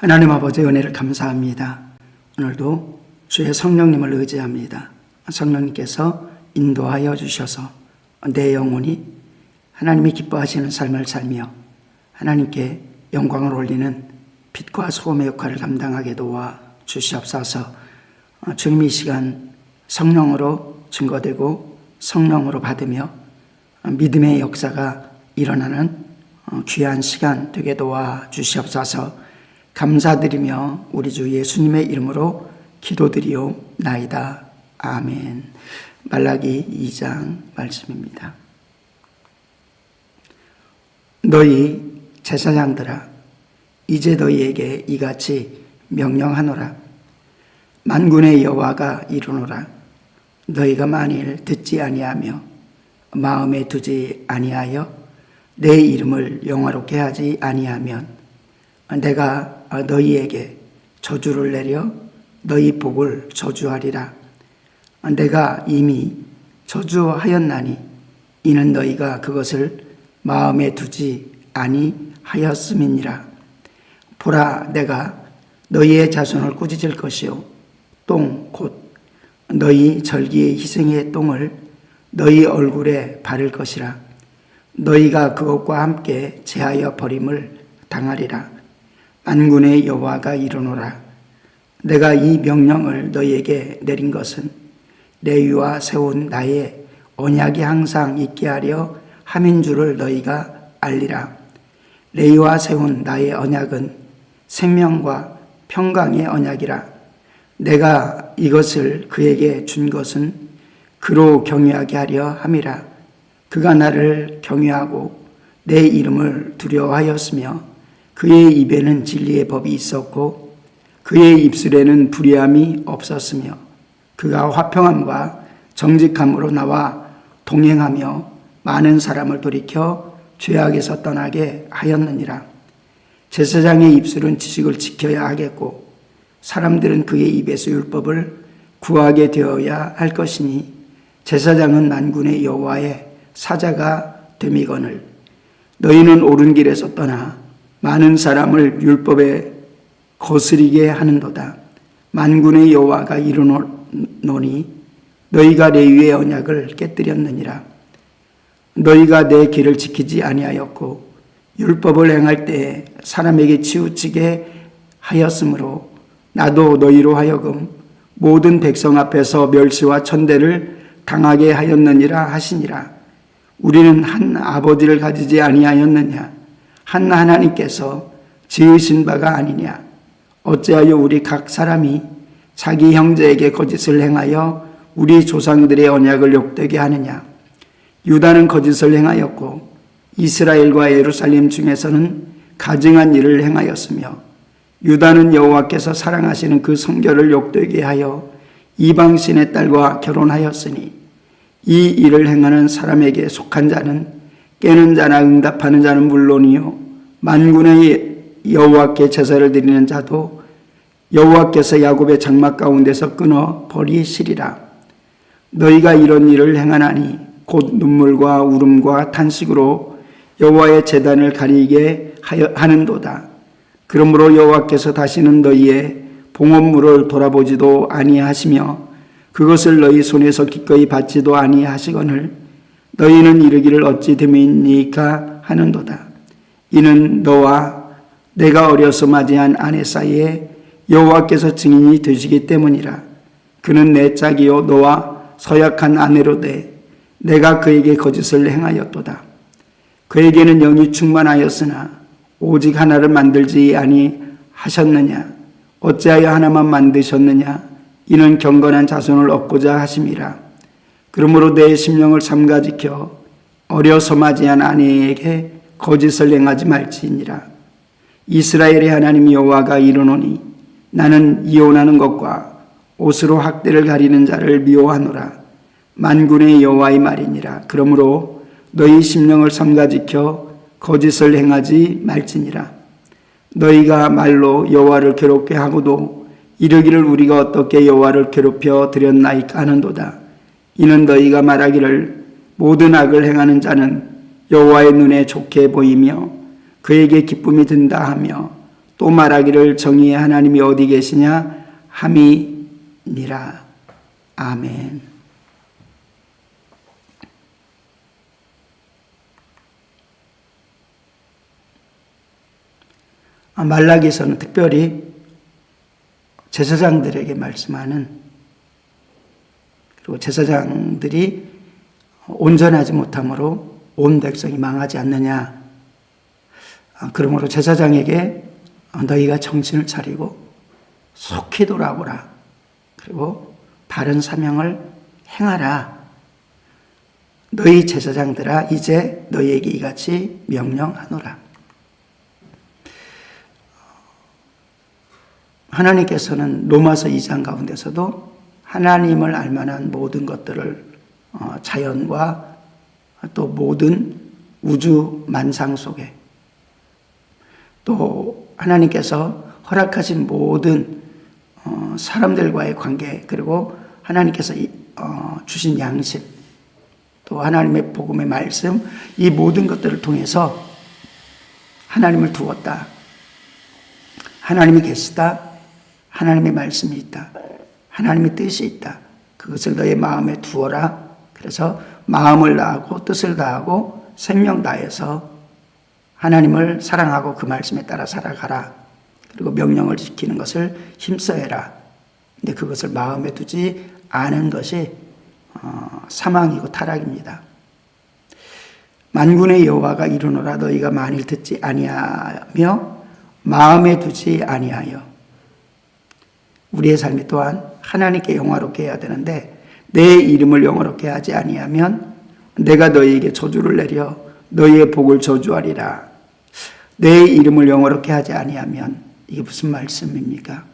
하나님 아버지 은혜를 감사합니다. 오늘도 주의 성령님을 의지합니다. 성령님께서 인도하여 주셔서 내 영혼이 하나님이 기뻐하시는 삶을 살며 하나님께 영광을 올리는 빛과 소금의 역할을 감당하게 도와 주시옵소서. 어, 주님 이 시간 성령으로 증거되고 성령으로 받으며 어, 믿음의 역사가 일어나는 어, 귀한 시간 되게 도와 주시옵소서. 감사드리며 우리 주 예수님의 이름으로 기도드리옵나이다. 아멘. 말라기 2장 말씀입니다. 너희 제사장들아 이제 너희에게 이같이 명령하노라 만군의 여호와가 이르노라 너희가 만일 듣지 아니하며 마음에 두지 아니하여 내 이름을 영화롭게 하지 아니하면 내가 너희에게 저주를 내려 너희 복을 저주하리라. 내가 이미 저주하였나니 이는 너희가 그것을 마음에 두지 아니하였음이니라. 보라 내가 너희의 자손을 꾸짖을 것이요. 똥 곧 너희 절기의 희생의 똥을 너희 얼굴에 바를 것이라. 너희가 그것과 함께 제하여 버림을 당하리라 만군의 여호와가 이르노라. 내가 이 명령을 너희에게 내린 것은 레위와 세운 나의 언약이 항상 있게 하려 함인 줄을 너희가 알리라. 레위와 세운 나의 언약은 생명과 평강의 언약이라. 내가 이것을 그에게 준 것은 그로 경외하게 하려 함이라. 그가 나를 경외하고 내 이름을 두려워하였으며 그의 입에는 진리의 법이 있었고 그의 입술에는 불의함이 없었으며 그가 화평함과 정직함으로 나와 동행하며 많은 사람을 돌이켜 죄악에서 떠나게 하였느니라. 제사장의 입술은 지식을 지켜야 하겠고 사람들은 그의 입에서 율법을 구하게 되어야 할 것이니 제사장은 만군의 여호와의 사자가 됨이거늘 너희는 옳은 길에서 떠나 많은 사람을 율법에 거스리게 하는도다. 만군의 여호와가 이르노니 너희가 레위의 언약을 깨뜨렸느니라. 너희가 내 길을 지키지 아니하였고 율법을 행할 때 사람에게 치우치게 하였으므로 나도 너희로 하여금 모든 백성 앞에서 멸시와 천대를 당하게 하였느니라 하시니라. 우리는 한 아버지를 가지지 아니하였느냐? 한 하나님께서 지으신 바가 아니냐? 어찌하여 우리 각 사람이 자기 형제에게 거짓을 행하여 우리 조상들의 언약을 욕되게 하느냐? 유다는 거짓을 행하였고 이스라엘과 예루살렘 중에서는 가증한 일을 행하였으며 유다는 여호와께서 사랑하시는 그 성결을 욕되게 하여 이방신의 딸과 결혼하였으니 이 일을 행하는 사람에게 속한 자는 깨는 자나 응답하는 자는 물론이요. 만군의 여호와께 제사를 드리는 자도 여호와께서 야곱의 장막 가운데서 끊어 버리시리라. 너희가 이런 일을 행하나니 곧 눈물과 울음과 탄식으로 여호와의 제단을 가리게 하는도다. 그러므로 여호와께서 다시는 너희의 봉헌물을 돌아보지도 아니하시며 그것을 너희 손에서 기꺼이 받지도 아니하시거늘 너희는 이르기를 어찌 됨이니까 하는도다. 이는 너와 내가 어려서 맞이한 아내 사이에 여호와께서 증인이 되시기 때문이라. 그는 내 짝이요 너와 서약한 아내로 돼 내가 그에게 거짓을 행하였도다. 그에게는 영이 충만하였으나 오직 하나를 만들지 아니하셨느냐? 어찌하여 하나만 만드셨느냐? 이는 경건한 자손을 얻고자 하심이라. 그러므로 내 심령을 삼가 지켜 어려서 맞이한 아내에게 거짓을 행하지 말지니라. 이스라엘의 하나님 여호와가 이르노니 나는 이혼하는 것과 옷으로 학대를 가리는 자를 미워하노라. 만군의 여호와의 말이니라. 그러므로 너희 심령을 삼가 지켜 거짓을 행하지 말지니라. 너희가 말로 여호와를 괴롭게 하고도 이르기를 우리가 어떻게 여호와를 괴롭혀 드렸나이까 하는도다. 이는 너희가 말하기를 모든 악을 행하는 자는 여호와의 눈에 좋게 보이며 그에게 기쁨이 든다 하며 또 말하기를 정의의 하나님이 어디 계시냐 함이니라. 아멘. 아, 말라기서는 특별히 제사장들에게 말씀하는 그리고 제사장들이 온전하지 못함으로 온 백성이 망하지 않느냐. 아, 그러므로 제사장에게 너희가 정신을 차리고 속히 돌아보라. 그리고 바른 사명을 행하라. 너희 제사장들아 이제 너희에게 이같이 명령하노라. 하나님께서는 로마서 2장 가운데서도 하나님을 알 만한 모든 것들을 어, 자연과 또 모든 우주 만상 속에 또 하나님께서 허락하신 모든 어, 사람들과의 관계 그리고 하나님께서 어, 주신 양심 또 하나님의 복음의 말씀 이 모든 것들을 통해서 하나님을 두었다. 하나님이 계시다. 하나님의 말씀이 있다. 하나님의 뜻이 있다. 그것을 너의 마음에 두어라. 그래서 마음을 다하고 뜻을 다하고 생명 다해서 하나님을 사랑하고 그 말씀에 따라 살아가라. 그리고 명령을 지키는 것을 힘써해라. 근데 그것을 마음에 두지 않은 것이 어, 사망이고 타락입니다. 만군의 여호와가 이르노라 너희가 만일 듣지 아니하며 마음에 두지 아니하여 우리의 삶이 또한 하나님께 영화롭게 해야 되는데 내 이름을 영화롭게 하지 아니하면 내가 너희에게 저주를 내려 너희의 복을 저주하리라. 내 이름을 영화롭게 하지 아니하면 이게 무슨 말씀입니까?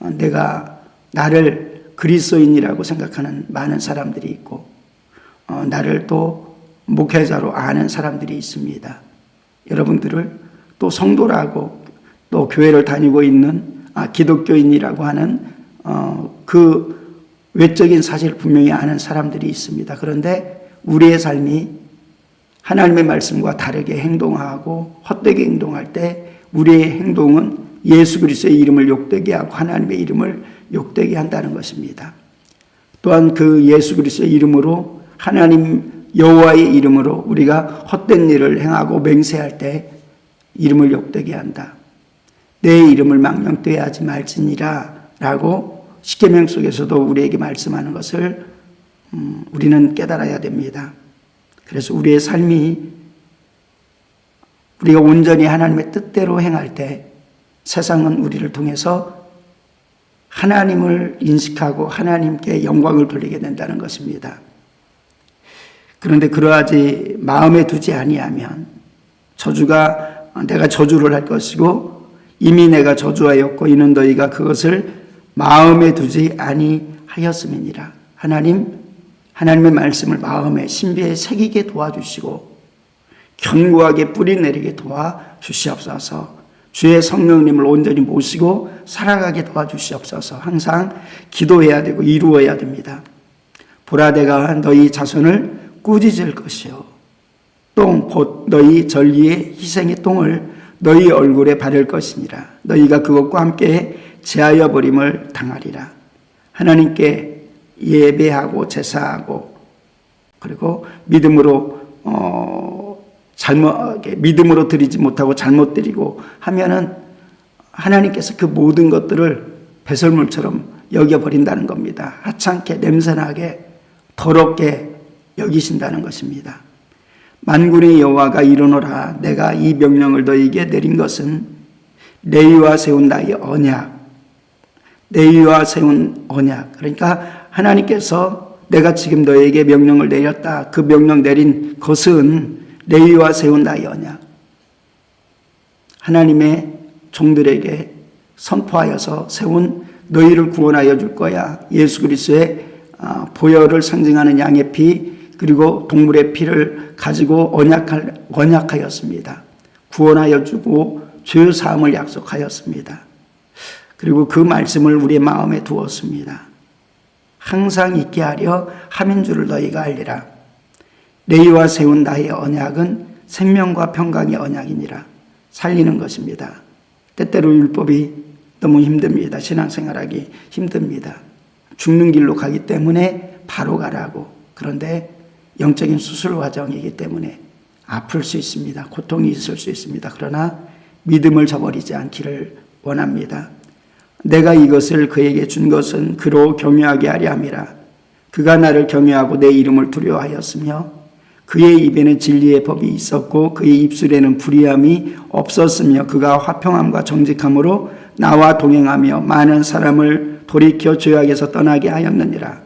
어, 내가 나를 그리스도인이라고 생각하는 많은 사람들이 있고 어, 나를 또 목회자로 아는 사람들이 있습니다. 여러분들을 또 성도라고 또 교회를 다니고 있는 아, 기독교인이라고 하는 어, 그 외적인 사실을 분명히 아는 사람들이 있습니다. 그런데 우리의 삶이 하나님의 말씀과 다르게 행동하고 헛되게 행동할 때 우리의 행동은 예수 그리스도의 이름을 욕되게 하고 하나님의 이름을 욕되게 한다는 것입니다. 또한 그 예수 그리스도의 이름으로 하나님 여호와의 이름으로 우리가 헛된 일을 행하고 맹세할 때 이름을 욕되게 한다. 내 이름을 망명되게 하지 말지니라 라고 십계명 속에서도 우리에게 말씀하는 것을 음, 우리는 깨달아야 됩니다. 그래서 우리의 삶이 우리가 온전히 하나님의 뜻대로 행할 때 세상은 우리를 통해서 하나님을 인식하고 하나님께 영광을 돌리게 된다는 것입니다. 그런데 그러하지 마음에 두지 아니하면 저주가 내가 저주를 할 것이고 이미 내가 저주하였고 이는 너희가 그것을 마음에 두지 아니하였음이니라. 하나님 하나님의 말씀을 마음에 신비에 새기게 도와주시고 견고하게 뿌리 내리게 도와주시옵소서. 주의 성령님을 온전히 모시고 살아가게 도와주시옵소서. 항상 기도해야 되고 이루어야 됩니다. 보라대가 너희 자손을 꾸짖을 것이요. 똥, 곧 너희 전리의 희생의 똥을 너희 얼굴에 바를 것이니라. 너희가 그것과 함께 제하여 버림을 당하리라. 하나님께 예배하고 제사하고 그리고 믿음으로 어 잘못 믿음으로 드리지 못하고 잘못 드리고 하면은 하나님께서 그 모든 것들을 배설물처럼 여겨 버린다는 겁니다. 하찮게 냄새나게 더럽게 여기신다는 것입니다. 만군의 여호와가 이르노라 내가 이 명령을 너희에게 내린 것은 레위와 세운 나의 언약 레위와 세운 언약 그러니까 하나님께서 내가 지금 너에게 명령을 내렸다 그 명령 내린 것은 레위와 세운 나의 언약 하나님의 종들에게 선포하여서 세운 너희를 구원하여 줄 거야 예수 그리스도의 아, 보혈을 상징하는 양의 피 그리고 동물의 피를 가지고 언약할, 언약하였습니다. 구원하여 주고 죄 사함을 약속하였습니다. 그리고 그 말씀을 우리의 마음에 두었습니다. 항상 있게 하려 함인 줄을 너희가 알리라. 레이와 세운 나의 언약은 생명과 평강의 언약이니라. 살리는 것입니다. 때때로 율법이 너무 힘듭니다. 신앙생활하기 힘듭니다. 죽는 길로 가기 때문에 바로 가라고. 그런데 영적인 수술 과정이기 때문에 아플 수 있습니다. 고통이 있을 수 있습니다. 그러나 믿음을 저버리지 않기를 원합니다. 내가 이것을 그에게 준 것은 그로 경외하게 하려 함이라. 그가 나를 경외하고 내 이름을 두려워하였으며 그의 입에는 진리의 법이 있었고 그의 입술에는 불의함이 없었으며 그가 화평함과 정직함으로 나와 동행하며 많은 사람을 돌이켜 죄악에서 떠나게 하였느니라.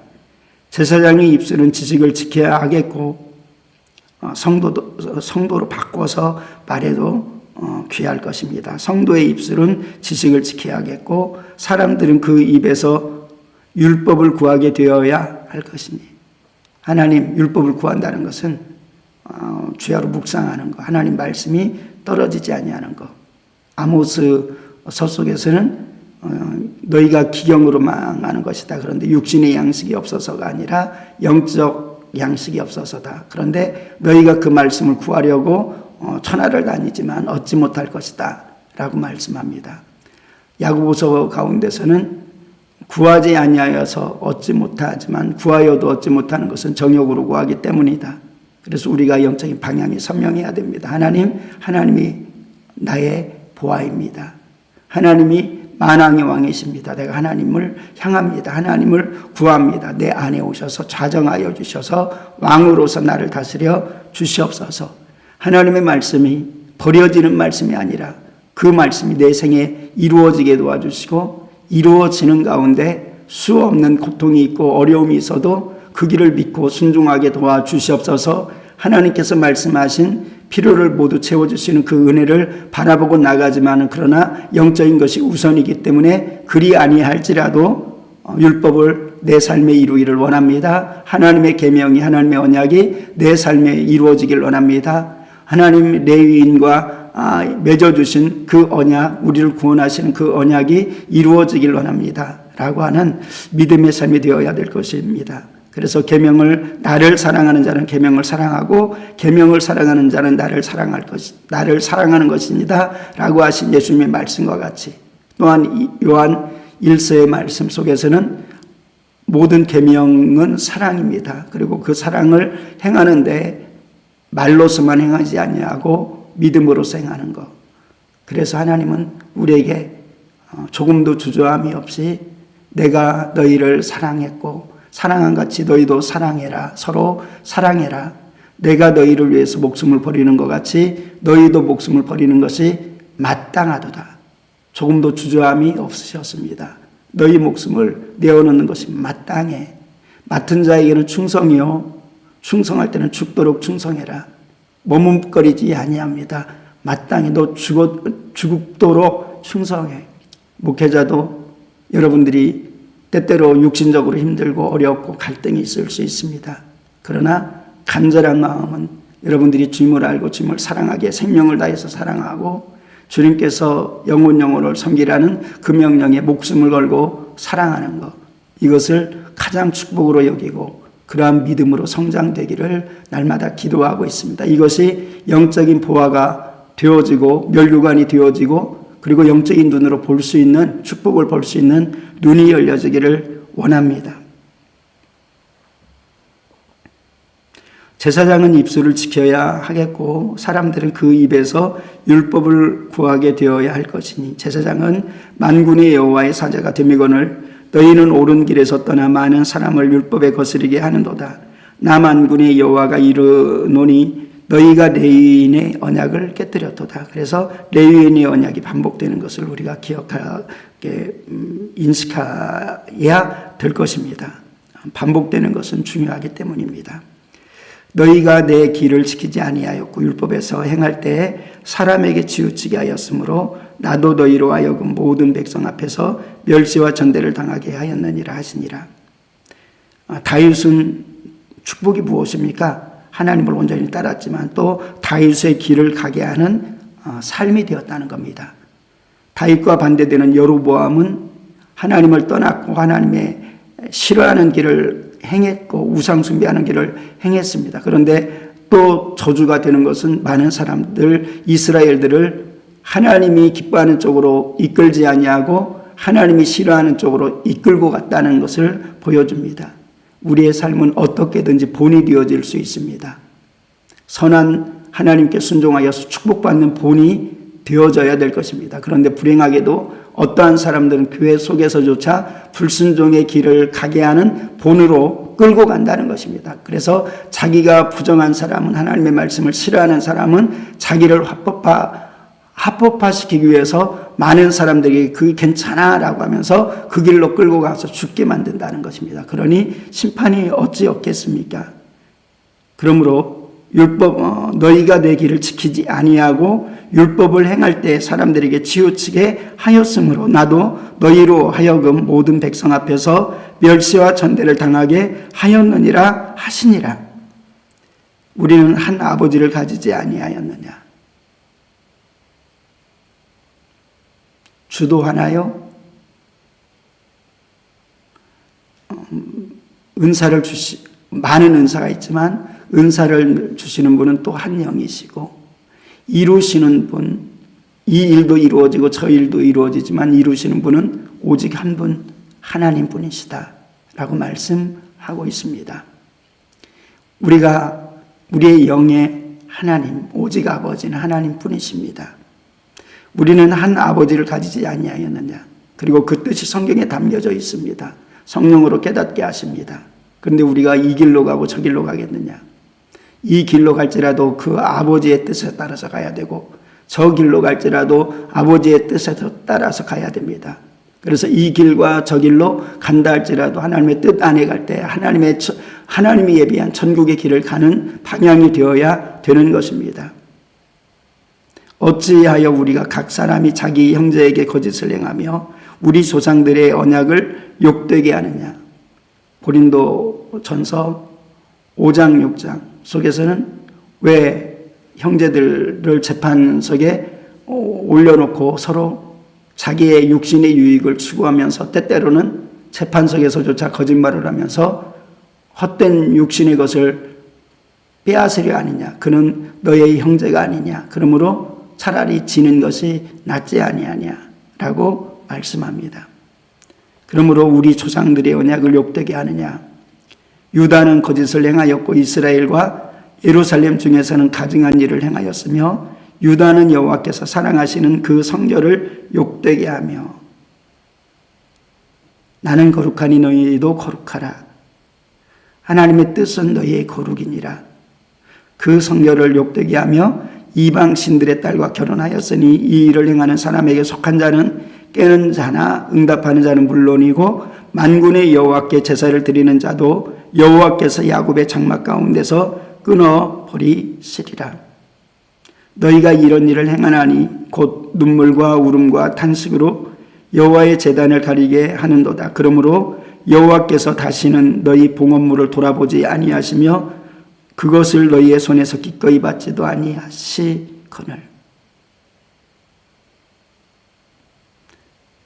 제사장의 입술은 지식을 지켜야 하겠고 어, 성도도 성도로 바꿔서 말해도 어, 귀할 것입니다. 성도의 입술은 지식을 지켜야겠고 사람들은 그 입에서 율법을 구하게 되어야 할 것이니 하나님 율법을 구한다는 것은 어, 주야로 묵상하는 것, 하나님 말씀이 떨어지지 아니하는 것. 아모스 서 속에서는 어, 너희가 기경으로 망하는 것이다. 그런데 육신의 양식이 없어서가 아니라 영적 양식이 없어서다. 그런데 너희가 그 말씀을 구하려고 어, 천하를 다니지만 얻지 못할 것이다. 라고 말씀합니다. 야고보서 가운데서는 구하지 아니하여서 얻지 못하지만 구하여도 얻지 못하는 것은 정욕으로 구하기 때문이다. 그래서 우리가 영적인 방향이 선명해야 됩니다. 하나님, 하나님이 나의 보아입니다. 하나님이 만왕의 왕이십니다. 내가 하나님을 향합니다. 하나님을 구합니다. 내 안에 오셔서 좌정하여 주셔서 왕으로서 나를 다스려 주시옵소서. 하나님의 말씀이 버려지는 말씀이 아니라 그 말씀이 내 생에 이루어지게 도와주시고 이루어지는 가운데 수 없는 고통이 있고 어려움이 있어도 그 길을 믿고 순종하게 도와주시옵소서 하나님께서 말씀하신 필요를 모두 채워주시는 그 은혜를 바라보고 나가지만은 그러나 영적인 것이 우선이기 때문에 그리 아니할지라도 어, 율법을 내 삶에 이루기를 원합니다. 하나님의 계명이 하나님의 언약이 내 삶에 이루어지길 원합니다. 하나님 레위인과 아, 맺어주신 그 언약, 우리를 구원하시는 그 언약이 이루어지길 원합니다. 라고 하는 믿음의 삶이 되어야 될 것입니다. 그래서 계명을 나를 사랑하는 자는 계명을 사랑하고 계명을 사랑하는 자는 나를 사랑할 것 나를 사랑하는 것입니다라고 하신 예수님의 말씀과 같이 또한 요한 1서의 말씀 속에서는 모든 계명은 사랑입니다. 그리고 그 사랑을 행하는데 말로서만 행하지 아니하고 믿음으로서 행하는 것. 그래서 하나님은 우리에게 어, 조금도 주저함이 없이 내가 너희를 사랑했고 사랑한 같이 너희도 사랑해라. 서로 사랑해라. 내가 너희를 위해서 목숨을 버리는 것 같이 너희도 목숨을 버리는 것이 마땅하도다. 조금도 주저함이 없으셨습니다. 너희 목숨을 내어놓는 것이 마땅해. 맡은 자에게는 충성이요. 충성할 때는 죽도록 충성해라. 머뭇거리지 아니합니다. 마땅히 너 죽어, 죽도록 충성해. 목회자도 여러분들이 때때로 육신적으로 힘들고 어렵고 갈등이 있을 수 있습니다. 그러나 간절한 마음은 여러분들이 주님을 알고 주님을 사랑하게 생명을 다해서 사랑하고 주님께서 영혼 영혼을 섬기라는 그 명령에 목숨을 걸고 사랑하는 것 이것을 가장 축복으로 여기고 그러한 믿음으로 성장되기를 날마다 기도하고 있습니다. 이것이 영적인 보화가 되어지고 멸류관이 되어지고 그리고 영적인 눈으로 볼 수 있는 축복을 볼 수 있는 눈이 열려지기를 원합니다. 제사장은 입술을 지켜야 하겠고 사람들은 그 입에서 율법을 구하게 되어야 할 것이니 제사장은 만군의 여호와의 사자가 되미거늘 너희는 옳은 길에서 떠나 많은 사람을 율법에 거스리게 하는도다. 나 만군의 여호와가 이르노니 너희가 레위인의 언약을 깨뜨렸도다. 그래서 레위인의 언약이 반복되는 것을 우리가 기억하게 음, 인식해야 될 것입니다. 반복되는 것은 중요하기 때문입니다. 너희가 내 길을 지키지 아니하였고 율법에서 행할 때 사람에게 치우치게 하였으므로 나도 너희로 하여금 모든 백성 앞에서 멸시와 전대를 당하게 하였느니라 하시니라. 아, 다윗은 축복이 무엇입니까? 하나님을 온전히 따랐지만 또 다윗의 길을 가게 하는 어, 삶이 되었다는 겁니다. 다윗과 반대되는 여로보암은 하나님을 떠났고 하나님의 싫어하는 길을 행했고 우상 숭배하는 길을 행했습니다. 그런데 또 저주가 되는 것은 많은 사람들 이스라엘들을 하나님이 기뻐하는 쪽으로 이끌지 아니하고 하나님이 싫어하는 쪽으로 이끌고 갔다는 것을 보여줍니다. 우리의 삶은 어떻게든지 본이 되어질 수 있습니다. 선한 하나님께 순종하여 축복받는 본이 되어져야 될 것입니다. 그런데 불행하게도 어떠한 사람들은 교회 속에서조차 불순종의 길을 가게 하는 본으로 끌고 간다는 것입니다. 그래서 자기가 부정한 사람은 하나님의 말씀을 싫어하는 사람은 자기를 합법화 합법화시키기 위해서 많은 사람들이 그 괜찮아라고 하면서 그 길로 끌고 가서 죽게 만든다는 것입니다. 그러니 심판이 어찌 없겠습니까? 그러므로 율법 어, 너희가 내 길을 지키지 아니하고 율법을 행할 때 사람들에게 치우치게 하였으므로 나도 너희로 하여금 모든 백성 앞에서 멸시와 전대를 당하게 하였느니라 하시니라. 우리는 한 아버지를 가지지 아니하였느냐? 주도하나요? 음, 은사를 주시 많은 은사가 있지만 은사를 주시는 분은 또 한 영이시고 이루시는 분, 이 일도 이루어지고 저 일도 이루어지지만 이루시는 분은 오직 한 분, 하나님 분이시다. 라고 말씀하고 있습니다. 우리가, 우리의 영의 하나님, 오직 아버지는 하나님 분이십니다. 우리는 한 아버지를 가지지 아니하였느냐. 그리고 그 뜻이 성경에 담겨져 있습니다. 성령으로 깨닫게 하십니다. 그런데 우리가 이 길로 가고 저 길로 가겠느냐. 이 길로 갈지라도 그 아버지의 뜻에 따라서 가야 되고 저 길로 갈지라도 아버지의 뜻에 따라서 가야 됩니다. 그래서 이 길과 저 길로 간다 할지라도 하나님의 뜻 안에 갈 때 하나님의 하나님이 예비한 천국의 길을 가는 방향이 되어야 되는 것입니다. 어찌하여 우리가 각 사람이 자기 형제에게 거짓을 행하며 우리 조상들의 언약을 욕되게 하느냐? 고린도 전서 5장 6장 속에서는 왜 형제들을 재판석에 올려놓고 서로 자기의 육신의 유익을 추구하면서 때때로는 재판석에서조차 거짓말을 하면서 헛된 육신의 것을 빼앗으려 하느냐. 그는 너의 형제가 아니냐. 그러므로 차라리 지는 것이 낫지 아니하냐라고 말씀합니다. 그러므로 우리 조상들의 언약을 욕되게 하느냐? 유다는 거짓을 행하였고 이스라엘과 예루살렘 중에서는 가증한 일을 행하였으며 유다는 여호와께서 사랑하시는 그 성결을 욕되게 하며 나는 거룩하니 너희도 거룩하라. 하나님의 뜻은 너희의 거룩이니라. 그 성결을 욕되게 하며 이방 신들의 딸과 결혼하였으니 이 일을 행하는 사람에게 속한 자는 깨는 자나 응답하는 자는 물론이고 만군의 여호와께 제사를 드리는 자도 여호와께서 야곱의 장막 가운데서 끊어 버리시리라. 너희가 이런 일을 행하나니 곧 눈물과 울음과 탄식으로 여호와의 제단을 가리게 하는도다. 그러므로 여호와께서 다시는 너희 봉헌물을 돌아보지 아니하시며 그것을 너희의 손에서 기꺼이 받지도 아니하시거늘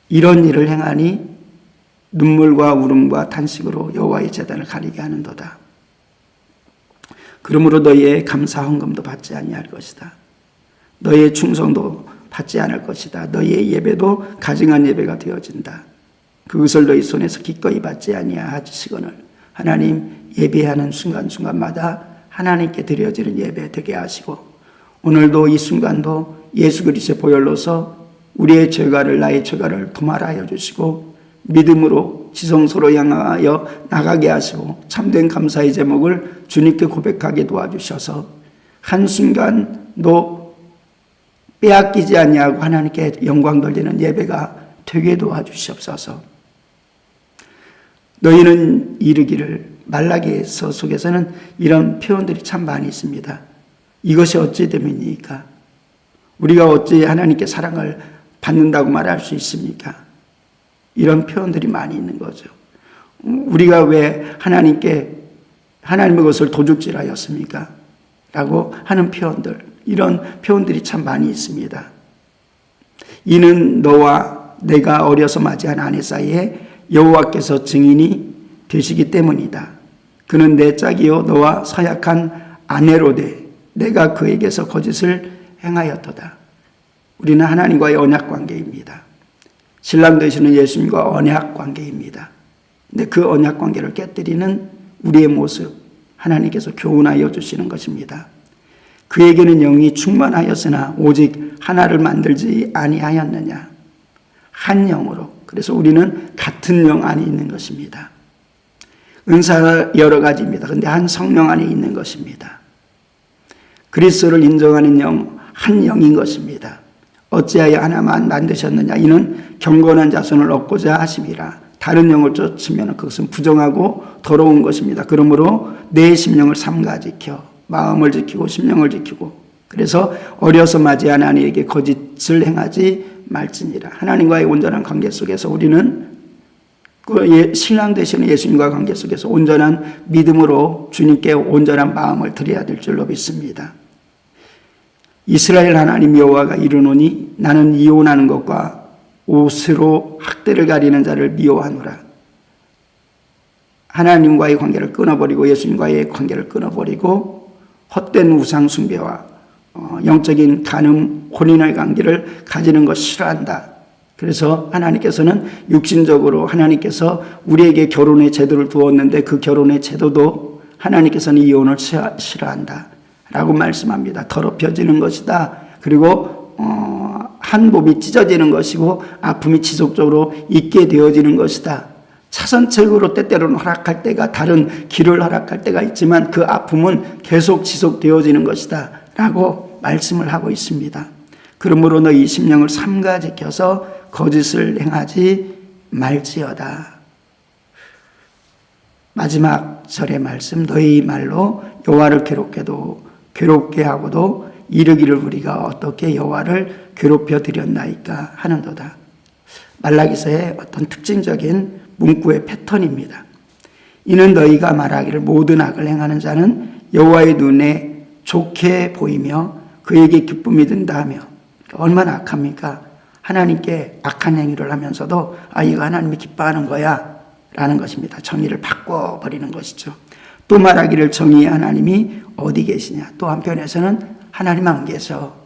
이런 일을 행하니 눈물과 울음과 탄식으로 여호와의 제단을 가리게 하는도다. 그러므로 너희의 감사 헌금도 받지 아니할 것이다. 너희의 충성도 받지 않을 것이다. 너희의 예배도 가증한 예배가 되어진다. 그것을 너희 손에서 기꺼이 받지 아니하시거늘 하나님 예배하는 순간순간마다 하나님께 드려지는 예배 되게 하시고 오늘도 이 순간도 예수 그리스도의 보혈로서 우리의 죄가를 나의 죄가를 도말하여 주시고 믿음으로 지성소로 향하여 나가게 하시고 참된 감사의 제목을 주님께 고백하게 도와주셔서 한순간도 빼앗기지 아니하고 하나님께 영광 돌리는 예배가 되게 도와주시옵소서. 너희는 이르기를 말라기에서 속에서는 이런 표현들이 참 많이 있습니다. 이것이 어찌 됨이니까? 우리가 어찌 하나님께 사랑을 받는다고 말할 수 있습니까? 이런 표현들이 많이 있는 거죠. 우리가 왜 하나님께 하나님의 것을 도둑질하였습니까? 라고 하는 표현들, 이런 표현들이 참 많이 있습니다. 이는 너와 내가 어려서 맞이한 아내 사이에 여호와께서 증인이 되시기 때문이다. 그는 내 짝이요 너와 서약한 아내로 돼 내가 그에게서 거짓을 행하였도다. 우리는 하나님과의 언약 관계입니다. 신랑 되시는 예수님과 언약 관계입니다. 근데 그 언약 관계를 깨뜨리는 우리의 모습, 하나님께서 교훈하여 주시는 것입니다. 그에게는 영이 충만하였으나 오직 하나를 만들지 아니하였느냐. 한 영으로. 그래서 우리는 같은 영 안에 있는 것입니다. 은사가 여러 가지입니다. 근데 한 성령 안에 있는 것입니다. 그리스도를 인정하는 영, 한 영인 것입니다. 어찌하여 하나만 만드셨느냐? 이는 경건한 자손을 얻고자 하심이라. 다른 영을 쫓으면 그것은 부정하고 더러운 것입니다. 그러므로 내 심령을 삼가 지켜 마음을 지키고 심령을 지키고 그래서 어려서 맞이한 아내에게 거짓을 행하지 말지니라. 하나님과의 온전한 관계 속에서 우리는 그 예- 신랑 되시는 예수님과 관계 속에서 온전한 믿음으로 주님께 온전한 마음을 드려야 될 줄로 믿습니다. 이스라엘 하나님 여호와가 이르노니 나는 이혼하는 것과 옷으로 학대를 가리는 자를 미워하노라. 하나님과의 관계를 끊어버리고 예수님과의 관계를 끊어버리고 헛된 우상 숭배와 어, 영적인 간음 혼인의 관계를 가지는 것 싫어한다. 그래서 하나님께서는 육신적으로 하나님께서 우리에게 결혼의 제도를 두었는데 그 결혼의 제도도 하나님께서는 이혼을 싫어한다. 라고 말씀합니다. 더럽혀지는 것이다. 그리고 어, 한 몸이 찢어지는 것이고 아픔이 지속적으로 있게 되어지는 것이다. 차선책으로 때때로는 허락할 때가 다른 길을 허락할 때가 있지만 그 아픔은 계속 지속되어지는 것이다. 라고 말씀을 하고 있습니다. 그러므로 너희 심령을 삼가 지켜서 거짓을 행하지 말지어다. 마지막 절의 말씀 너희 말로 여호와를 괴롭게도 괴롭게 하고도 이르기를 우리가 어떻게 여호와를 괴롭혀 드렸나이까 하는도다. 말라기서의 어떤 특징적인 문구의 패턴입니다. 이는 너희가 말하기를 모든 악을 행하는 자는 여호와의 눈에 좋게 보이며 그에게 기쁨이 든다 하며 얼마나 악합니까? 하나님께 악한 행위를 하면서도 아 이거 하나님이 기뻐하는 거야 라는 것입니다. 정의를 바꿔버리는 것이죠. 또 말하기를 정의의 하나님이 어디 계시냐. 또 한편에서는 하나님 안 계셔.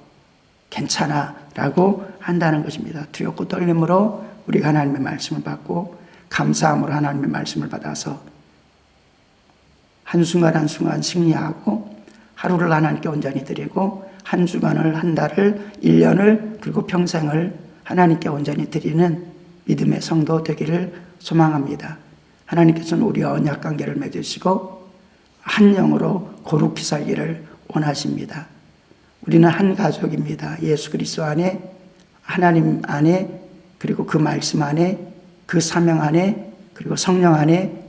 괜찮아. 라고 한다는 것입니다. 두렵고 떨림으로 우리가 하나님의 말씀을 받고 감사함으로 하나님의 말씀을 받아서 한순간 한순간 승리하고 하루를 하나님께 온전히 드리고 한 주간을 한 달을 1년을 그리고 평생을 하나님께 온전히 드리는 믿음의 성도 되기를 소망합니다. 하나님께서는 우리와 언약 관계를 맺으시고 한 영으로 거룩히 살기를 원하십니다. 우리는 한 가족입니다. 예수 그리스도 안에 하나님 안에 그리고 그 말씀 안에 그 사명 안에 그리고 성령 안에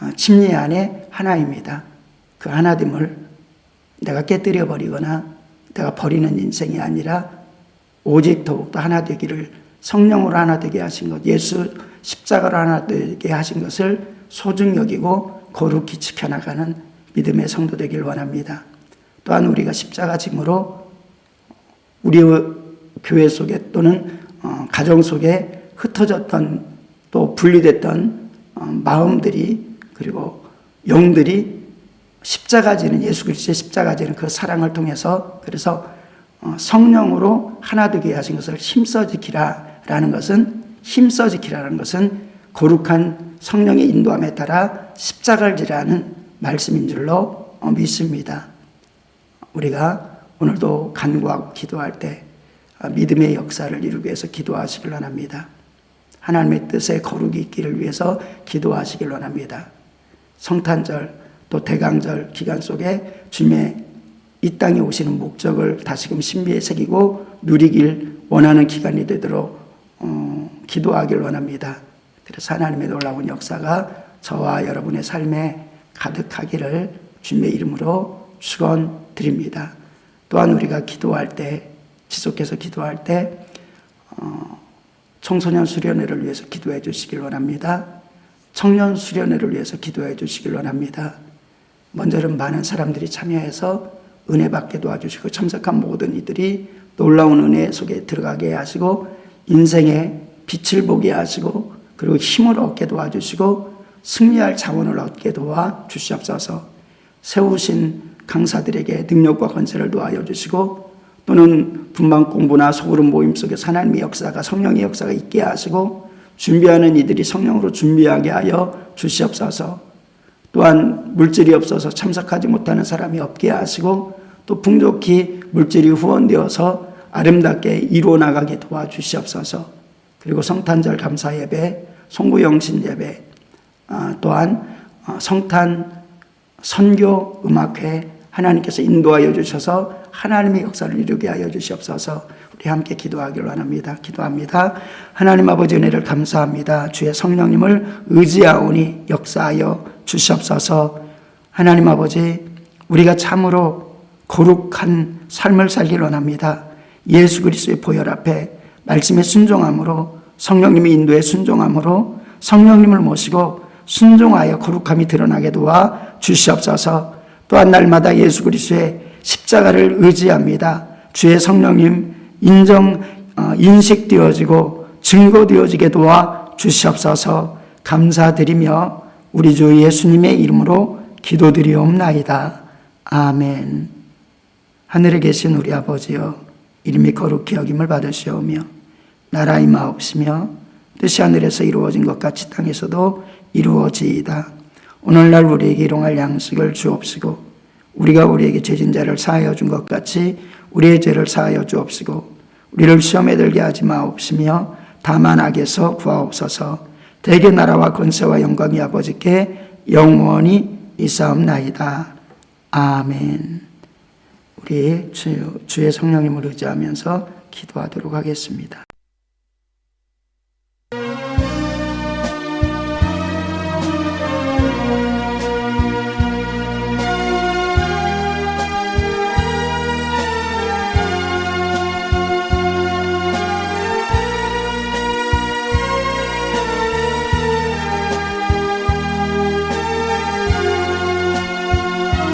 어, 침례 안에 하나입니다. 그 하나됨을 내가 깨뜨려 버리거나 내가 버리는 인생이 아니라 오직 더욱더 하나 되기를 성령으로 하나 되게 하신 것, 예수 십자가로 하나 되게 하신 것을 소중히 여기고 거룩히 지켜나가는 믿음의 성도 되길 원합니다. 또한 우리가 십자가 짐으로 우리 교회 속에 또는 어, 가정 속에 흩어졌던 또 분리됐던 어, 마음들이 그리고 영들이 십자가 지는 예수 그리스도의 십자가 지는 그 사랑을 통해서 그래서 어, 성령으로 하나 되게 하신 것을 힘써 지키라라는 것은 힘써 지키라는 것은 거룩한 성령의 인도함에 따라 십자가를 지라는 말씀인 줄로 믿습니다. 우리가 오늘도 간구하고 기도할 때 아, 믿음의 역사를 이루기 위해서 기도하시길 원합니다. 하나님의 뜻에 거룩이 있기를 위해서 기도하시길 원합니다. 성탄절 또 대강절 기간 속에 주님의 이 땅에 오시는 목적을 다시금 신비에 새기고 누리길 원하는 기간이 되도록 어, 기도하길 원합니다. 그래서 하나님의 놀라운 역사가 저와 여러분의 삶에 가득하기를 주님의 이름으로 축원드립니다. 또한 우리가 기도할 때 지속해서 기도할 때 어, 청소년 수련회를 위해서 기도해 주시길 원합니다. 청년 수련회를 위해서 기도해 주시길 원합니다. 먼저는 많은 사람들이 참여해서 은혜 받게 도와주시고 참석한 모든 이들이 놀라운 은혜 속에 들어가게 하시고 인생의 빛을 보게 하시고 그리고 힘을 얻게 도와주시고 승리할 자원을 얻게 도와 주시옵소서 세우신 강사들에게 능력과 권세를 도하여 주시고 또는 분방 공부나 소그룹 모임 속에서 하나님의 역사가 성령의 역사가 있게 하시고 준비하는 이들이 성령으로 준비하게 하여 주시옵소서. 또한 물질이 없어서 참석하지 못하는 사람이 없게 하시고 또 풍족히 물질이 후원되어서 아름답게 이루어 나가게 도와주시옵소서. 그리고 성탄절 감사 예배, 송구 영신 예배, 아, 또한 어, 성탄 선교 음악회 하나님께서 인도하여 주셔서 하나님의 역사를 이루게 하여 주시옵소서. 우리 함께 기도하기를 원합니다. 기도합니다. 하나님 아버지 은혜를 감사합니다. 주의 성령님을 의지하오니 역사하여 주시옵소서. 하나님 아버지 우리가 참으로 거룩한 삶을 살기를 원합니다. 예수 그리스도의 보혈 앞에 말씀에 순종함으로 성령님의 인도에 순종함으로 성령님을 모시고 순종하여 거룩함이 드러나게 도와 주시옵소서. 또한 날마다 예수 그리스도의 십자가를 의지합니다. 주의 성령님 인정 어, 인식되어지고 증거되어지게 도와 주시옵소서. 감사드리며 우리 주 예수님의 이름으로 기도드리옵나이다. 아멘. 하늘에 계신 우리 아버지여 이름이 거룩히 여김을 받으시오며 나라 임하옵시며 뜻이 하늘에서 이루어진 것 같이 땅에서도 이루어지이다. 오늘날 우리에게 일용할 양식을 주옵시고 우리가 우리에게 죄진 자를 사하여 준 것 같이 우리의 죄를 사하여 주옵시고 우리를 시험에 들게 하지 마옵시며 다만 악에서 구하옵소서 대개 나라와 권세와 영광이 아버지께 영원히 있사옵나이다. 아멘. 우리 주, 주의 성령님을 의지하면서 기도하도록 하겠습니다.